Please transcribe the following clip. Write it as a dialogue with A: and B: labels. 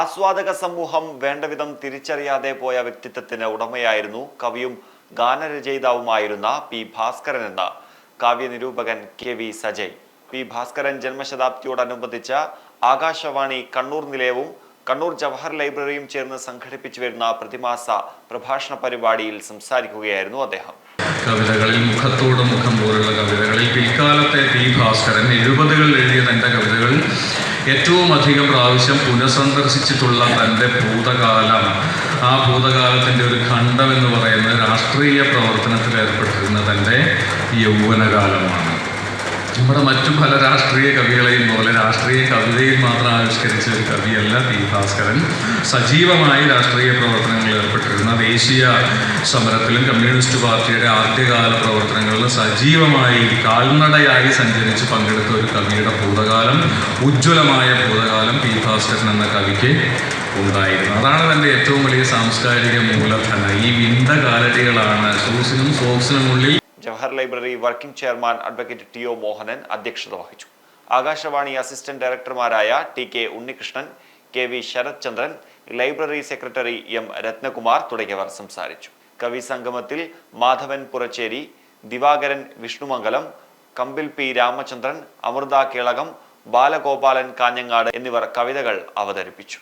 A: ആസ്വാദക സമൂഹം വേണ്ടവിധം തിരിച്ചറിയാതെ പോയ വ്യക്തിത്വത്തിന് ഉടമയായിരുന്നു കവിയും ഗാനരചയിതാവുമായിരുന്ന പി ഭാസ്കരൻ എന്ന കാവ്യനിരൂപകൻ K V Sajay P Bhaskaran ജന്മശതാബ്ദിയോടനുബന്ധിച്ച ആകാശവാണി കണ്ണൂർ നിലയവും കണ്ണൂർ ജവഹർ ലൈബ്രറിയും ചേർന്ന് സംഘടിപ്പിച്ചു വരുന്ന പ്രതിമാസ പ്രഭാഷണ പരിപാടിയിൽ സംസാരിക്കുകയായിരുന്നു അദ്ദേഹം
B: കവിതകളിൽ മുഖത്തോട് മുഖം പോലുള്ള കവിതകളിൽ പിൽക്കാലത്തെ പി ഭാസ്കരൻ എഴുപതുകളിൽ എഴുതിയ തൻ്റെ കവിതകൾ ഏറ്റവും അധികം പ്രാവശ്യം പുനഃസന്ദർശിച്ചിട്ടുള്ള തൻ്റെ ഭൂതകാലം ആ ഭൂതകാലത്തിൻ്റെ ഒരു ഖണ്ഡം എന്ന് പറയുന്നത് രാഷ്ട്രീയ പ്രവർത്തനത്തിൽ ഏർപ്പെട്ടിരുന്ന തൻ്റെ യൗവനകാലമാണ് നമ്മുടെ മറ്റു പല രാഷ്ട്രീയ കവികളെയും പോലെ രാഷ്ട്രീയ കവിതയിൽ മാത്രം ആവിഷ്കരിച്ച ഒരു കവിയല്ല പി ഭാസ്കരൻ സജീവമായി രാഷ്ട്രീയ പ്രവർത്തനങ്ങളിൽ ഏർപ്പെട്ടിരുന്ന ദേശീയ സമരത്തിലും കമ്മ്യൂണിസ്റ്റ് പാർട്ടിയുടെ ആദ്യകാല പ്രവർത്തനങ്ങളിൽ സജീവമായി കാൽനടയായി സഞ്ചരിച്ച് പങ്കെടുത്ത ഒരു കവിയുടെ ഭൂതകാലം ഉജ്ജ്വലമായ ഭൂതകാലം പി ഭാസ്കരൻ എന്ന കവിക്ക് ഉണ്ടായിരുന്നു അതാണ് തൻ്റെ ഏറ്റവും വലിയ സാംസ്കാരിക മൂലധന ഈ വിന്ത കാലടികളാണ് ഷൂസിനും സോക്സിനും ഉള്ളിൽ
A: Jawahar library working chairman advocate T O Mohanan അധ്യക്ഷത വഹിച്ചു ആകാശവാണി അസിസ്റ്റന്റ് ഡയറക്ടർമാരായ T K Unnikrishnan K V Sarath Chandran library secretary M Ratnakumar തുടങ്ങിയവർ സംസാരിച്ചു കവി സംഗമത്തിൽ മാധവൻ പുറച്ചേരി ദിവാകരൻ വിഷ്ണുമംഗലം കമ്പിൽ പി രാമചന്ദ്രൻ അമൃത കേളകം ബാലഗോപാലൻ കാഞ്ഞങ്ങാട് എന്നിവർ കവിതകൾ അവതരിപ്പിച്ചു